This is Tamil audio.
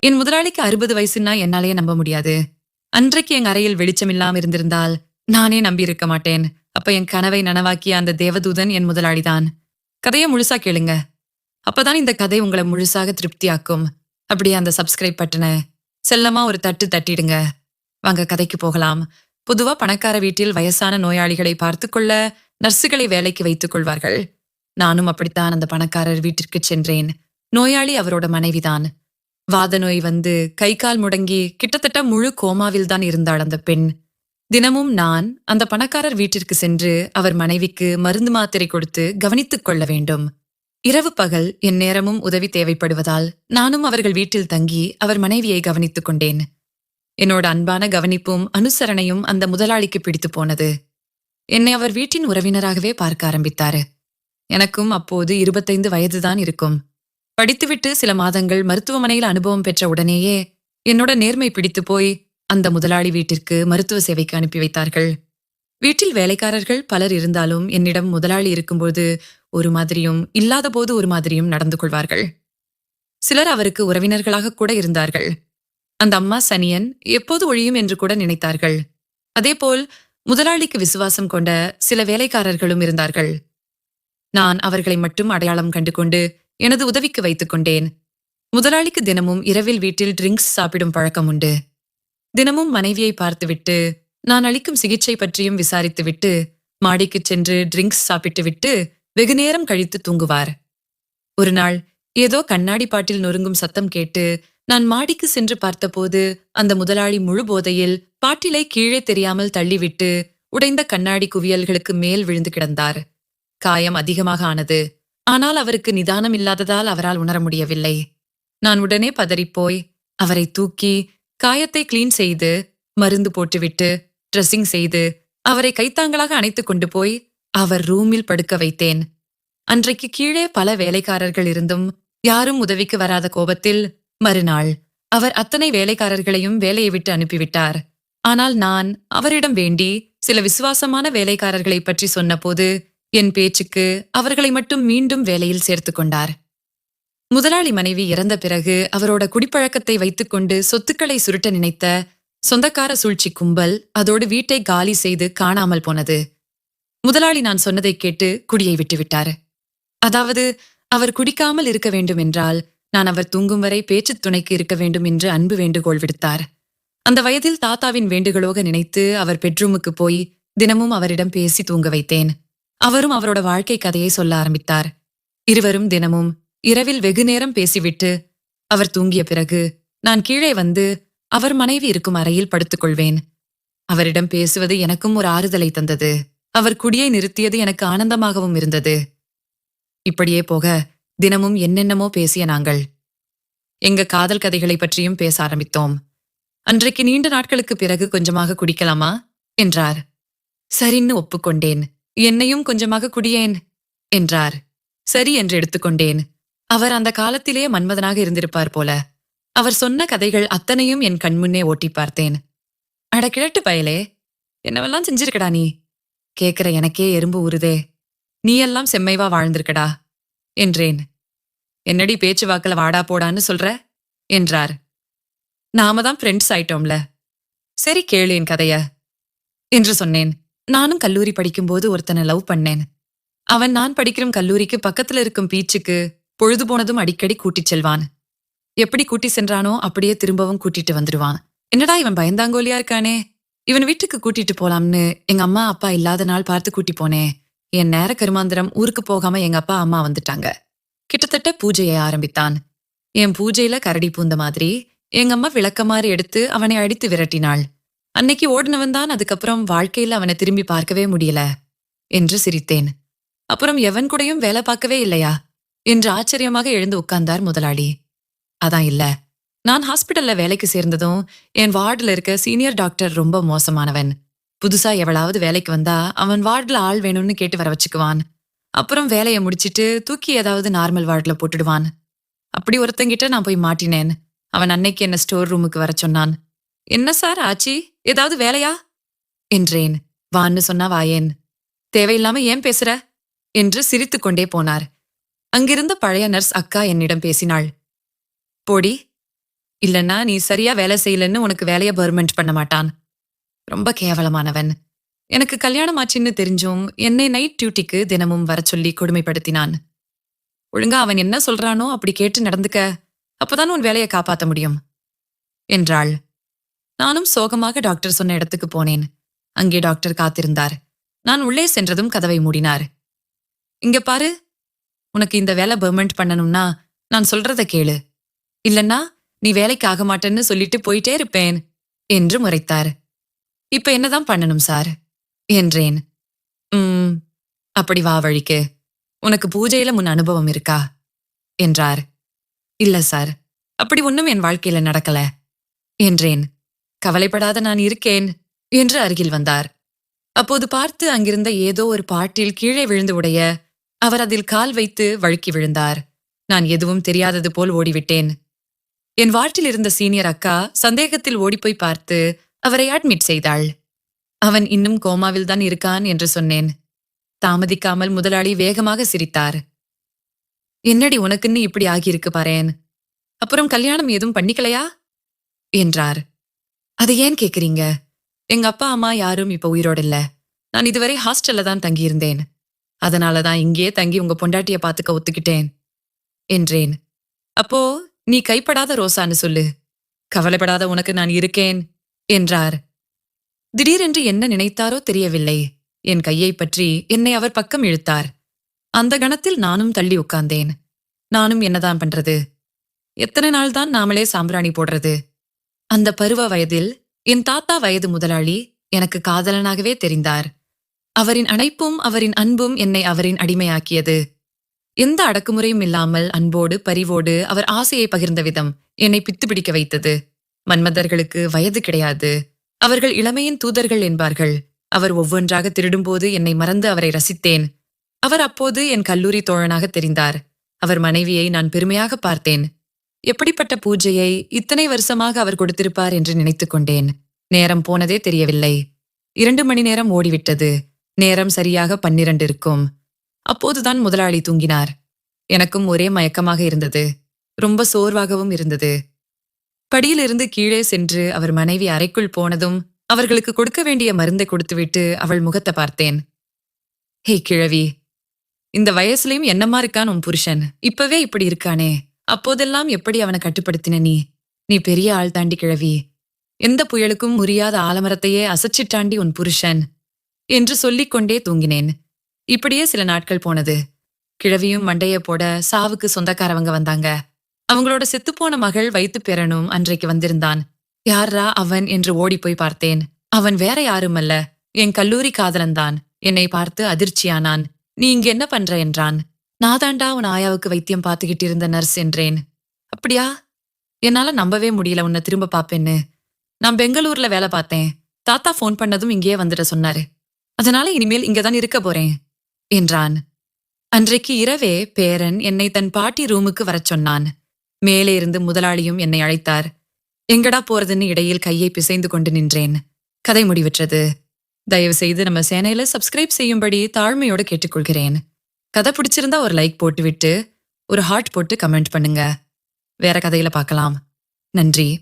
என் முதலாளிக்கு அறுபது வயசுன்னா என்னாலேயே நம்ப முடியாது. அன்றைக்கு என் அறையில் வெளிச்சம் இல்லாம இருந்திருந்தால் நானே நம்பியிருக்க மாட்டேன். அப்ப என் கனவை நனவாக்கிய அந்த தேவதூதன் என் முதலாளிதான். கதையை முழுசா கேளுங்க. அப்பதான் இந்த கதை உங்களை முழுசாக திருப்தியாக்கும். அப்படியே அந்த சப்ஸ்கிரைப் பட்டனை செல்லமா ஒரு தட்டு தட்டிடுங்க. வாங்க கதைக்கு போகலாம். பொதுவா பணக்கார வீட்டில் வயசான நோயாளிகளை பார்த்துக்கொள்ள நர்சுகளை வேலைக்கு வைத்துக் கொள்வார்கள். நானும் அப்படித்தான் அந்த பணக்காரர் வீட்டிற்கு சென்றேன். நோயாளி அவரோட மனைவிதான். வாதநோய் வந்து கை கால் முடங்கி கிட்டத்தட்ட முழு கோமாவில் தான் இருந்தாள் அந்த பெண். தினமும் நான் அந்த பணக்காரர் வீட்டிற்கு சென்று அவர் மனைவிக்கு மருந்து மாத்திரை கொடுத்து கவனித்துக் கொள்ள வேண்டும். இரவு பகல் என் நேரமும் உதவி தேவைப்படுவதால் நானும் அவர்கள் வீட்டில் தங்கி அவர் மனைவியை கவனித்துக் கொண்டேன். என்னோட அன்பான கவனிப்பும் அனுசரணையும் அந்த முதலாளிக்கு பிடித்து போனது. என்னை அவர் வீட்டின் உறவினராகவே பார்க்க ஆரம்பித்தாரு. எனக்கும் அப்போது இருபத்தைந்து வயதுதான் இருக்கும். படித்துவிட்டு சில மாதங்கள் மருத்துவமனையில் அனுபவம் பெற்ற உடனேயே என்னோட நேர்மை பிடித்து போய் அந்த முதலாளி வீட்டிற்கு மருத்துவ சேவைக்கு அனுப்பி வைத்தார்கள். வீட்டில் வேலைக்காரர்கள் பலர் இருந்தாலும் என்னிடம் முதலாளி இருக்கும்போது ஒரு மாதிரியும் இல்லாத போது ஒரு மாதிரியும் நடந்து கொள்வார்கள். சிலர் அவருக்கு உறவினர்களாக கூட இருந்தார்கள். அந்த அம்மா சனியன் எப்போது ஒழியும் என்று கூட நினைத்தார்கள். அதேபோல் முதலாளிக்கு விசுவாசம் கொண்ட சில வேலைக்காரர்களும் இருந்தார்கள். நான் அவர்களை மட்டும் அடையாளம் கண்டு கொண்டு எனது உதவிக்கு வைத்துக் கொண்டேன் முதலாளிக்கு தினமும் இரவில் வீட்டில் ட்ரிங்க்ஸ் சாப்பிடும் பழக்கம் உண்டு. தினமும் மனைவியை பார்த்துவிட்டு நான் அளிக்கும் சிகிச்சை பற்றியும் விசாரித்துவிட்டு மாடிக்குச் சென்று ட்ரிங்க்ஸ் சாப்பிட்டுவிட்டு வெகு நேரம் கழித்து தூங்குவார். ஒரு நாள் ஏதோ கண்ணாடி பாட்டில் நொறுங்கும் சத்தம் கேட்டு நான் மாடிக்கு சென்று பார்த்தபோது அந்த முதலாளி முழு போதையில் பாட்டிலை கீழே தெரியாமல் தள்ளிவிட்டு உடைந்த கண்ணாடி குவியல்களுக்கு மேல் விழுந்து கிடந்தார். காயம் அதிகமாக ஆனது. ஆனால் அவருக்கு நிதானம் இல்லாததால் அவரால் உணர முடியவில்லை. நான் உடனே பதறிப்போய் அவரை தூக்கி காயத்தை கிளீன் செய்து மருந்து போட்டுவிட்டு ட்ரெஸ்ஸிங் செய்து அவரை கைத்தாங்களாக அணைத்துக் கொண்டு போய் அவர் ரூமில் படுக்க வைத்தேன். அன்றைக்கு கீழே பல வேலைக்காரர்கள் இருந்தும் யாரும் உதவிக்கு வராத கோபத்தில் மறுநாள் அவர் அத்தனை வேலைக்காரர்களையும் வேலையை விட்டு அனுப்பிவிட்டார். ஆனால் நான் அவரிடம் வேண்டி சில விசுவாசமான வேலைக்காரர்களை பற்றி சொன்னபோது என் பேச்சுக்கு அவர்களை மட்டும் மீண்டும் வேலையில் சேர்த்துக் கொண்டார். முதலாளி மனைவி இறந்த பிறகு அவரோட குடிப்பழக்கத்தை வைத்துக்கொண்டு சொத்துக்களை சுருட்ட நினைத்த சொந்தக்கார சூழ்ச்சி கும்பல் அதோடு வீட்டை காலி செய்து காணாமல் போனது. முதலாளி நான் சொன்னதை கேட்டு குடியை விட்டுவிட்டார். அதாவது அவர் குடிக்காமல் இருக்க வேண்டும் என்றால் நான் அவர் தூங்கும் வரை பேச்சுத் துணைக்கு இருக்க வேண்டும் என்று அன்பு வேண்டுகோள் விடுத்தார். அந்த வயதில் தாத்தாவின் வேண்டுகோளாக நினைத்து அவர் பெட்ரூமுக்கு போய் தினமும் அவரிடம் பேசி தூங்க வைத்தேன். அவரும் அவரோட வாழ்க்கை கதையை சொல்ல ஆரம்பித்தார். இருவரும் தினமும் இரவில் வெகு நேரம் பேசிவிட்டு அவர் தூங்கிய பிறகு நான் கீழே வந்து அவர் மனைவி இருக்கும் அறையில் படுத்துக்கொள்வேன் அவரிடம் பேசுவது எனக்கும் ஒரு ஆறுதலை தந்தது. அவர் குடியை நிறுத்தியது எனக்கு ஆனந்தமாகவும் இருந்தது. இப்படியே போக தினமும் என்னென்னமோ பேசிய நாங்கள். எங்க காதல் கதைகளை பற்றியும் பேச ஆரம்பித்தோம். அன்றைக்கு நீண்ட நாட்களுக்கு பிறகு கொஞ்சமாக குடிக்கலாமா? என்றார். சரின்னு ஒப்புக்கொண்டேன். என்னையும் கொஞ்சமாக குடியேன் என்றார். சரி என்று எடுத்துக்கொண்டேன். அவர் அந்த காலத்திலே மன்மதனாக இருந்திருப்பார் போல. அவர் சொன்ன கதைகள் அத்தனையும் என் கண்முன்னே ஓட்டி பார்த்தேன். அட கிழட்டு பயலே என்னவெல்லாம் செஞ்சிருக்கடா நீ? கேக்குற எனக்கே எறும்பு ஊறுதே. நீ எல்லாம் செம்மைவா வாழ்ந்திருக்கடா என்றேன். என்னடி பேச்சு வாக்குல வாடா போடான்னு சொல்ற? என்றார். நாம தான் ஃப்ரெண்ட்ஸ் ஆயிட்டோம்ல. சரி கேளு என் கதைய என்று சொன்னேன். நானும் கல்லூரி படிக்கும்போது ஒருத்தனை லவ் பண்ணேன். அவன் நான் படிக்கிற கல்லூரிக்கு பக்கத்துல இருக்கும் பீச்சுக்கு பொழுது போனதும் அடிக்கடி கூட்டிச் செல்வான். எப்படி கூட்டி சென்றானோ அப்படியே திரும்பவும் கூட்டிட்டு வந்துடுவான். என்னடா இவன் பயந்தாங்கோலியா இருக்கானே? இவன் வீட்டுக்கு கூட்டிட்டு போலாம்னு எங்க அம்மா அப்பா இல்லாத நாள் பார்த்து கூட்டி போனேன் என் நேர கருமாந்திரம் ஊருக்கு போகாம எங்க அப்பா அம்மா வந்துட்டாங்க. கிட்டத்தட்ட பூஜையை ஆரம்பித்தான். என் பூஜையில கரடி பூந்த மாதிரி எங்க அம்மா விளக்கமாறு எடுத்து அவனை அடித்து விரட்டினாள். அன்னைக்கு ஓடினவன் தான் அதுக்கப்புறம் வாழ்க்கையில அவனை திரும்பி பார்க்கவே முடியல என்று சிரித்தேன். அப்புறம் எவன் கூடயும் வேலை பார்க்கவே இல்லையா என்று ஆச்சரியமாக எழுந்து உட்கார்ந்தார் முதலாளி. அதான் இல்ல. நான் ஹாஸ்பிடல்ல வேலைக்கு சேர்ந்ததும் என் வார்டுல இருக்க சீனியர் டாக்டர் ரொம்ப மோசமானவன். புதுசா எவளாவது வேலைக்கு வந்தா அவன் வார்டுல ஆள் வேணும்னு கேட்டு வர வச்சுக்குவான். அப்புறம் வேலையை முடிச்சிட்டு தூக்கி ஏதாவது நார்மல் வார்டுல போட்டுடுவான். அப்படி ஒருத்தங்கிட்ட நான் போய் மாட்டினேன். அவன் அன்னைக்கு என்ன ஸ்டோர் ரூமுக்கு வர சொன்னான். என்ன சார் ஆச்சி? ஏதாவது வேலையா? என்றேன். வான்னு சொன்னா வாயேன். தேவையில்லாம ஏன் பேசுற? என்று சிரித்து கொண்டே போனார். அங்கிருந்த பழைய நர்ஸ் அக்கா என்னிடம் பேசினாள். போடி இல்லன்னா நீ சரியா வேலை செய்யலன்னு உனக்கு வேலையை பர்மெண்ட் பண்ண மாட்டான். ரொம்ப கேவலமானவன். எனக்கு கல்யாணம் ஆச்சுன்னு தெரிஞ்சும் என்னை நைட் டியூட்டிக்கு தினமும் வர சொல்லி கொடுமைப்படுத்தினான். ஒழுங்கா அவன் என்ன சொல்றானோ அப்படி கேட்டு நடந்துக்க அப்பதான் உன் வேலையை காப்பாத்த முடியும் என்றாள். நானும் சோகமாக டாக்டர் சொன்ன இடத்துக்கு போனேன். அங்கே டாக்டர் காத்திருந்தார். நான் உள்ளே சென்றதும் கதவை மூடினார். இங்க பாரு. உனக்கு இந்த வேலை பெர்மெண்ட் பண்ணணும்னா நான் சொல்றத கேளு. இல்லன்னா நீ வேலைக்கு ஆக மாட்டேன்னு சொல்லிட்டு போயிட்டே இருப்பேன் என்று முறைத்தார். இப்ப என்னதான் பண்ணணும் சார்? என்றேன். உம் அப்படி வா வழிக்கு. உனக்கு பூஜையில முன் அனுபவம் இருக்கா? என்றார். இல்ல சார். அப்படி ஒன்றும் என் வாழ்க்கையில நடக்கல என்றேன். கவலைப்படாத நான் இருக்கேன் என்று அருகில் வந்தார். அப்போது பார்த்து அங்கிருந்த ஏதோ ஒரு பாட்டில் கீழே விழுந்து உடைய அவர் அதில் கால் வைத்து வழுக்கி விழுந்தார். நான் எதுவும் தெரியாதது போல் ஓடிவிட்டேன். என் வாட்டில் இருந்த சீனியர் அக்கா சந்தேகத்தில் ஓடிப்போய் பார்த்து அவரை அட்மிட் செய்தாள். அவன் இன்னும் கோமாவில் தான் இருக்கான் என்று சொன்னேன். தாமதிக்காமல் முதலாளி வேகமாக சிரித்தார். என்னடி உனக்குன்னு இப்படி ஆகியிருக்கு பாரேன். அப்புறம் கல்யாணம் எதுவும் பண்ணிக்கலையா? என்றார். அது ஏன் கேக்குறீங்க? எங்க அப்பா அம்மா யாரும் இப்ப உயிரோட இல்ல. நான் இதுவரை ஹாஸ்டல்ல தான் தங்கியிருந்தேன். அதனாலதான் இங்கேயே தங்கி உங்க பொண்டாட்டிய பாத்துக்க ஒத்துக்கிட்டேன் என்றேன். அப்போ நீ கைப்படாத ரோசான்னு சொல்லு. கவலைப்படாத உனக்கு நான் இருக்கேன் என்றார். திடீரென்று என்ன நினைத்தாரோ தெரியவில்லை. என் கையை பற்றி என்னை அவர் பக்கம் இழுத்தார். அந்த கணத்தில் நானும் தள்ளி உட்கார்ந்தேன். நானும் என்னதான் பண்றது? எத்தனை நாள் தான் நாமளே சாம்பிராணி போடுறது? அந்த பருவ வயதில் என் தாத்தா வயது முதலாளி எனக்கு காதலனாகவே தெரிந்தார். அவரின் அணைப்பும் அவரின் அன்பும் என்னை அவரின் அடிமையாக்கியது. எந்த அடக்குமுறையும் இல்லாமல் அன்போடு பரிவோடு அவர் ஆசையை பகிர்ந்த விதம் என்னை பித்து பிடிக்க வைத்தது. மன்மதர்களுக்கு வயது கிடையாது. அவர்கள் இளமையின் தூதர்கள் என்பார்கள். அவர் ஒவ்வொன்றாக திருடும்போது என்னை மறந்து அவரை ரசித்தேன். அவர் அப்போது என் கல்லூரி தோழனாக தெரிந்தார். அவர் மனைவியை நான் பெருமையாக பார்த்தேன். எப்படிப்பட்ட பூஜையை இத்தனை வருஷமாக அவர் கொடுத்திருப்பார் என்று நினைத்துக் கொண்டேன். நேரம் போனதே தெரியவில்லை. இரண்டு மணி நேரம் ஓடிவிட்டது. நேரம் சரியாக பன்னிரண்டு இருக்கும். அப்போதுதான் முதலாளி தூங்கினார். எனக்கும் ஒரே மயக்கமாக இருந்தது. ரொம்ப சோர்வாகவும் இருந்தது. படியிலிருந்து கீழே சென்று அவர் மனைவி அறைக்குள் போனதும் அவர்களுக்கு கொடுக்க வேண்டிய மருந்தை கொடுத்துவிட்டு அவள் முகத்தை பார்த்தேன். ஹே கிழவி. இந்த வயசுலயும் என்னமா இருக்கான் உன் புருஷன்? இப்பவே இப்படி இருக்கானே. அப்போதெல்லாம் எப்படி அவனை கட்டுப்படுத்தின நீ? நீ பெரிய ஆள் தாண்டி கிழவி. எந்த புயலுக்கும் முறியாத ஆலமரத்தையே அசைச்சிட்டாண்டி உன் புருஷன் என்று சொல்லிக் கொண்டே தூங்கினேன். இப்படியே சில நாட்கள் போனது. கிழவியும் மண்டைய போட சாவுக்கு சொந்தக்காரவங்க வந்தாங்க. அவங்களோட செத்துப்போன மகள் வைத்து பெறனும் அன்றைக்கு வந்திருந்தான். யாரா அவன் என்று ஓடிப்போய் பார்த்தேன். அவன் வேற யாருமல்ல. என் கல்லூரி காதலன்தான். என்னை பார்த்து அதிர்ச்சியானான். நீ இங்க என்ன பண்ற என்றான். நாதாண்டா உன் ஆயாவுக்கு வைத்தியம் பார்த்துக்கிட்டு இருந்த நர்ஸ் என்றேன். அப்படியா? என்னால நம்பவே முடியல உன்னை திரும்ப பாப்பேன்னு நான் பெங்களூர்ல வேலை பார்த்தேன். தாத்தா ஃபோன் பண்ணதும் இங்கேயே வந்துட சொன்னாரு. அதனால இனிமேல் இங்கதான் இருக்க போறேன் என்றான். அன்றைக்கு இரவே பேரன் என்னை தன் பாட்டி ரூமுக்கு வரச் சொன்னான். மேலே இருந்து முதலாளியும் என்னை அழைத்தார். எங்கடா போறதுன்னு இடையில் கையை பிசைந்து கொண்டு நின்றேன். கதை முடிவற்றது. தயவு செய்து நம்ம சேனையில சப்ஸ்கிரைப் செய்யும்படி தாழ்மையோடு கேட்டுக்கொள்கிறேன். கதை பிடிச்சிருந்தா ஒரு லைக் போட்டுவிட்டு ஒரு ஹார்ட் போட்டு கமெண்ட் பண்ணுங்க. வேற கதையில பார்க்கலாம். நன்றி.